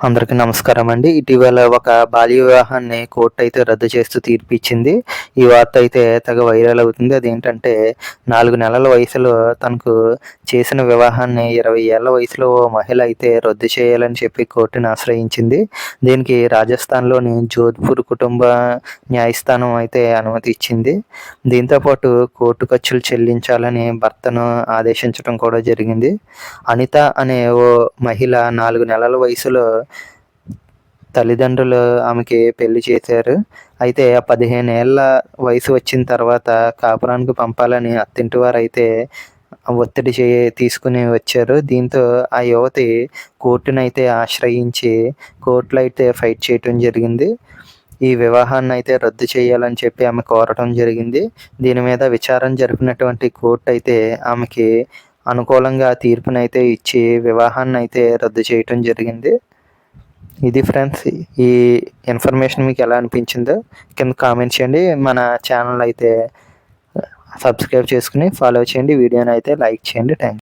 అందరికీ నమస్కారం అండి. ఇటీవల ఒక బాల్య వివాహాన్ని కోర్టు అయితే రద్దు చేస్తూ తీర్పు ఇచ్చింది ఈ వార్త అయితే తెగ వైరల్ అవుతుంది. అదేంటంటే నాలుగు నెలల వయసులో తనకు చేసిన వివాహాన్ని ఇరవై ఏళ్ళ వయసులో ఓ మహిళ అయితే రద్దు చేయాలని చెప్పి కోర్టును ఆశ్రయించింది. దీనికి రాజస్థాన్లోని జోధ్పూర్ కుటుంబ న్యాయస్థానం అయితే అనుమతి ఇచ్చింది దీంతోపాటు కోర్టు ఖర్చులు చెల్లించాలని భర్తను ఆదేశించడం కూడా జరిగింది. అనిత అనే ఓ మహిళ నాలుగు నెలల వయసులో తల్లిదండ్రులు ఆమెకి పెళ్ళి చేశారు. అయితే ఆ పదిహేను ఏళ్ళ వయసు వచ్చిన తర్వాత కాపురానికి పంపాలని అత్తింటి వారు అయితే ఒత్తిడి చే తీసుకుని వచ్చారు. దీంతో ఆ యువతి కోర్టును అయితే ఆశ్రయించి కోర్టులో అయితే ఫైట్ చేయటం జరిగింది. ఈ వివాహాన్ని అయితే రద్దు చేయాలని చెప్పి ఆమె కోరటం జరిగింది. దీని మీద విచారణ జరిపినటువంటి కోర్టు అయితే ఆమెకి అనుకూలంగా తీర్పునైతే ఇచ్చి వివాహాన్ని అయితే రద్దు చేయటం జరిగింది. ఇది ఫ్రెండ్స్ ఈ ఇన్ఫర్మేషన్ మీకు ఎలా అనిపించిందో కింద కామెంట్ చేయండి. మన ఛానల్ అయితే సబ్స్క్రైబ్ చేసుకుని ఫాలో చేయండి. వీడియోని అయితే లైక్ చేయండి. థ్యాంక్